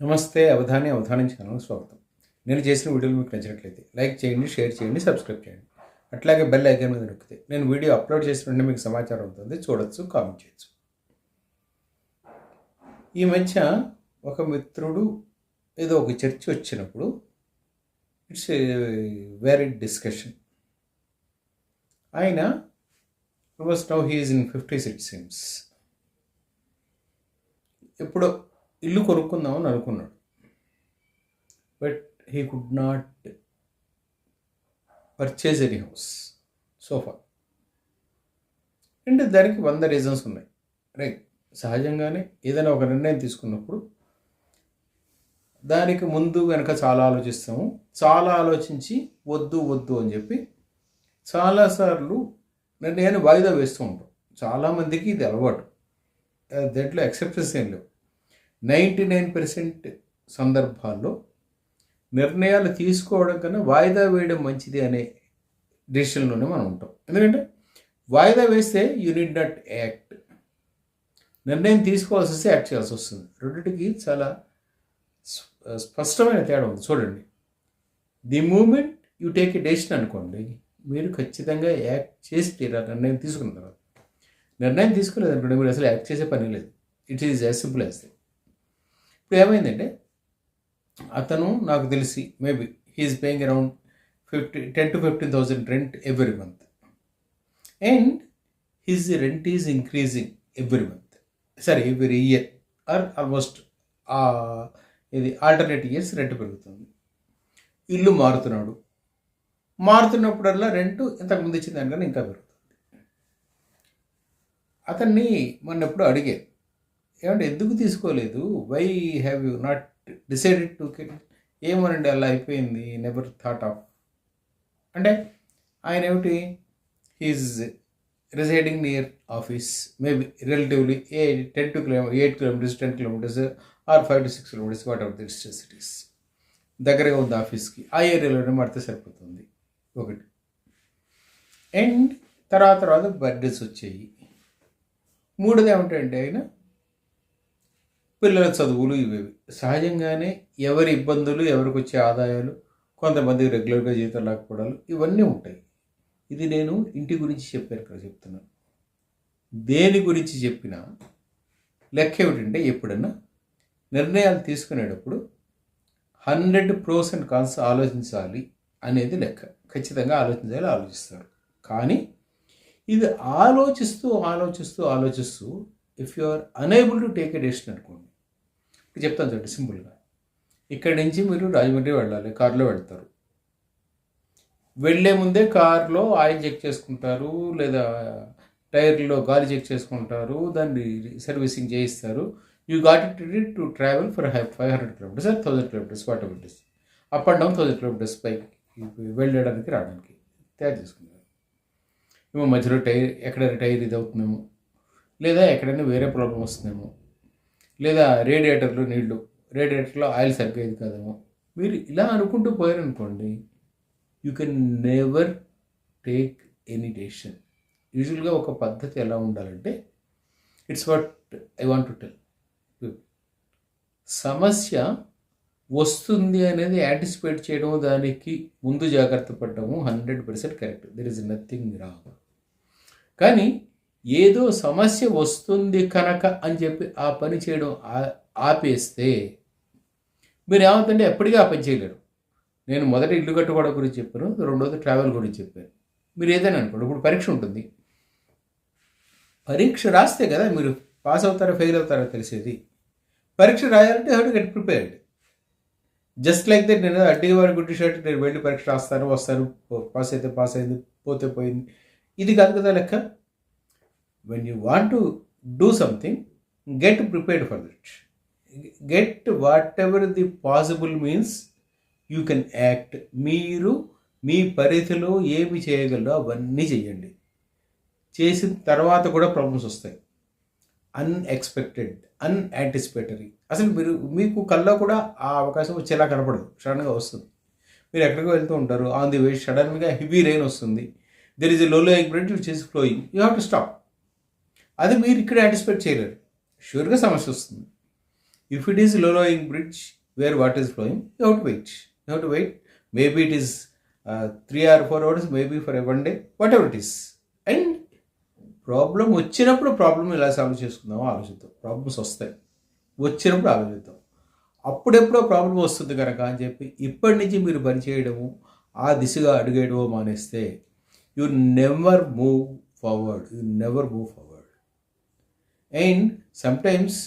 నమస్తే అవధాని అవధానం ఛానల్ స్వాగతం. నేను చేసిన వీడియోలు మీకు నచ్చినట్లయితే లైక్ చేయండి షేర్ చేయండి సబ్స్క్రైబ్ చేయండి. అట్లాగే బెల్ ఐకాన్ మీద నొక్కితే నేను వీడియో అప్లోడ్ చేసిన మీకు సమాచారం అవుతుంది. చూడొచ్చు కామెంట్ చేయొచ్చు. ఈ మధ్య ఒక మిత్రుడు ఏదో ఒక చర్చ వచ్చినప్పుడు ఇట్స్ వెరీ డిస్కషన్ ఆయన was now he is in fifty six sims ఎప్పుడో ఇల్లు కొనుక్కుందామని అనుకున్నాడు. But he could not purchase any house so far అంటే దానికి వంద రీజన్స్ ఉన్నాయి. రైట్ సహజంగానే ఏదైనా ఒక నిర్ణయం తీసుకున్నప్పుడు దానికి ముందు వెనక చాలా ఆలోచిస్తాము. చాలా ఆలోచించి వద్దు వద్దు అని చెప్పి చాలాసార్లు నిర్ణయాన్ని వాయిదా వేస్తూ ఉంటాం. చాలామందికి ఇది అలవాటు. Uh, దాంట్లో ఎక్సెప్షన్స్ ఏం లేవు. నైంటీ నైన్ పర్సెంట్ సందర్భాల్లో నిర్ణయాలు తీసుకోవడం కన్నా వాయిదా వేయడం మంచిది అనే డిసిషన్లోనే మనం ఉంటాం. ఎందుకంటే వాయిదా వేస్తే యూ నీడ్ నాట్ యాక్ట్. నిర్ణయం తీసుకోవాల్సి వస్తే యాక్ట్ చేయాల్సి వస్తుంది. రెండింటికి చాలా స్ప- స్పష్టమైన తేడా ఉంది. చూడండి. The moment you take a decision అనుకోండి మీరు ఖచ్చితంగా యాక్ట్ చేసి తీరాలి నిర్ణయం తీసుకున్న తర్వాత. నిర్ణయం తీసుకోలేదు అనుకోండి మీరు అసలు యాక్ట్ చేసే పని లేదు. It is as simple as ఇప్పుడు ఏమైందంటే అతను నాకు తెలిసి maybe he is paying around fifty ten to fifteen thousand rent every month and his rent is increasing every month సరే ఎవ్రీ ఇయర్ ఆర్ ఆల్మోస్ట్ ఇది ఆల్టర్నేట్ ఇయర్స్ రెంట్ పెరుగుతుంది. ఇల్లు మారుతున్నాడు. మారుతున్నప్పుడల్లా రెంట్ ఇంతకుముందు ఇచ్చిన దానికన్నా ఇంకా పెరుగుతుంది. అతన్ని మొన్న అడిగారు. ఏమంటే ఎందుకు తీసుకోలేదు? Why have you not decided to ఏమనండి అలా అయిపోయింది నెవర్ థాట్ ఆఫ్ అంటే ఆయన ఏమిటి? He's residing near office maybe relatively a ten to kilometer eight kilometers ten kilometers or five to six kilometers whatever the cities దగ్గరగా ఉంది ఆఫీస్కి ఆ ఏరియాలోనే మారితే సరిపోతుంది. ఒకటి. అండ్ తర్వాత తర్వాత బర్త్డేస్ వచ్చాయి. మూడోది ఏమిటంటే ఆయన పిల్లల చదువులు ఇవేవి. సహజంగానే ఎవరి ఇబ్బందులు ఎవరికి వచ్చే ఆదాయాలు కొంతమంది రెగ్యులర్గా జీతం లేకపోవడాలు ఇవన్నీ ఉంటాయి. ఇది నేను ఇంటి గురించి చెప్పాను ఇక్కడ చెప్తున్నాను. దేని గురించి చెప్పినా లెక్క ఏమిటంటే ఎప్పుడన్నా నిర్ణయాలు తీసుకునేటప్పుడు హండ్రెడ్ ప్రోస్ అండ్ కాన్స్ ఆలోచించాలి అనేది లెక్క. ఖచ్చితంగా ఆలోచించాలి ఆలోచిస్తారు. కానీ ఇది ఆలోచిస్తూ ఆలోచిస్తూ ఆలోచిస్తూ if you are unable to take a decision అనుకోండి చెప్తాను చూడండి సింపుల్గా. ఇక్కడి నుంచి మీరు రాజమండ్రి వెళ్ళాలి కారులో వెళ్తారు. వెళ్ళే ముందే కారులో ఆయిల్ చెక్ చేసుకుంటారు లేదా టైర్లో గాలి చెక్ చేసుకుంటారు దాన్ని సర్వీసింగ్ చేయిస్తారు. You got it ready to travel for five hundred kilometers or thousand kilometers whatever it is. Up and down thousand kilometers పైకి వెళ్ళడానికి రావడానికి తయారు చేసుకున్నారు. ఏమో మధ్యలో టైర్ ఎక్కడైనా టైర్ ఇది అవుతుందేమో లేదా ఎక్కడైనా వేరే ప్రాబ్లం వస్తుందేమో లేదా రేడియేటర్లో నీళ్ళు. రేడియేటర్లో ఆయిల్ సరిపోయేది కదేమో. మీరు ఇలా అనుకుంటూ పోయారనుకోండి you can never take any decision యూజువల్గా ఒక పద్ధతి ఎలా ఉండాలంటే it's what I want to tell సమస్య వస్తుంది అనేది యాంటిసిపేట్ చేయడం దానికి ముందు జాగ్రత్త పడటము hundred percent correct there is nothing wrong కానీ ఏదో సమస్య వస్తుంది కనుక అని చెప్పి ఆ పని చేయడం ఆపేస్తే మీరు ఏమవుతుంటే ఎప్పటికీ ఆ పని చేయలేరు. నేను మొదట ఇల్లు కట్టుకోవడం గురించి చెప్పాను రెండోది ట్రావెల్ గురించి చెప్పాను. మీరు ఏదైనా అనుకోండి ఇప్పుడు పరీక్ష ఉంటుంది. పరీక్ష రాస్తే కదా మీరు పాస్ అవుతారో ఫెయిల్ అవుతారో తెలిసేది. పరీక్ష రాయాలంటే how get prepared. Just like that నేను అడ్డీ వారి గుడ్డి షర్ట్ నేను వెళ్ళి పరీక్ష రాస్తాను వస్తాను పాస్ అయితే పాస్ అయింది పోతే పోయింది. ఇది కాదు కదా లెక్క? When you want to do something get prepared for that get whatever the possible means you can act మీరు మీ పరిధిలో ఏమి చేయగలరో అవన్నీ చేయండి చేసిన తర్వాత కూడా ప్రాబ్లమ్స్ వస్తాయి. అన్ఎక్స్పెక్టెడ్ అన్యాంటిసిపేటరీ అసలు మీరు మీకు కల్లో కూడా ఆ అవకాశం వచ్చేలా కనపడదు. సడన్గా వస్తుంది. మీరు ఎక్కడికి వెళ్తూ ఉంటారు. ఆన్ ది వే సడన్గా హెవీ రెయిన్ వస్తుంది. There is a low lying bridge which is flowing you have to stop అది మీరు ఇక్కడ యాంటిసిపేట్ చేయలేరు. షూర్గా సమస్య వస్తుంది. If it is low lying bridge where water is flowing you have to wait. You have to wait. Maybe it is uh, three or four hours, maybe for a one day, whatever problem వచ్చినప్పుడు problem ఎలా solve చేసుకుందామో ఆలోచిద్దాం. Problems వస్తాయి. వచ్చినప్పుడు ఆలోచిద్దాం. అప్పుడెప్పుడో problem వస్తుంది కనుక అని చెప్పి ఇప్పటి నుంచి మీరు పని చేయడము ఆ దిశగా అడుగేయడమో మానేస్తే you never move forward you never move forward and sometimes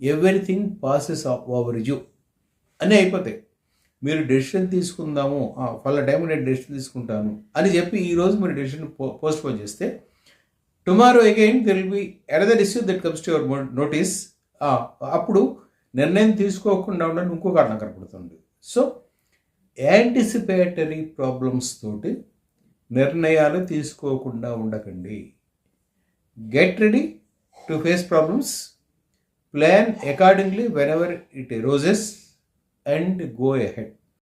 everything passes over you అని అయిపోతాయి. మీరు డెసిషన్ తీసుకుందాము. ఫలా టైం నేను డెసిషన్ తీసుకుంటాను అని చెప్పి ఈరోజు మీరు డెసిషన్ పోస్ట్ పోన్ చేస్తే tomorrow again there will be another issue that comes to your notice అప్పుడు నిర్ణయం తీసుకోకుండా ఉండడానికి ఇంకో కారణం కనపడుతుంది. సో యాంటిసిపేటరీ ప్రాబ్లమ్స్ తోటి నిర్ణయాలు తీసుకోకుండా ఉండకండి. Get ready to face problems, plan accordingly whenever it arises, and go ahead.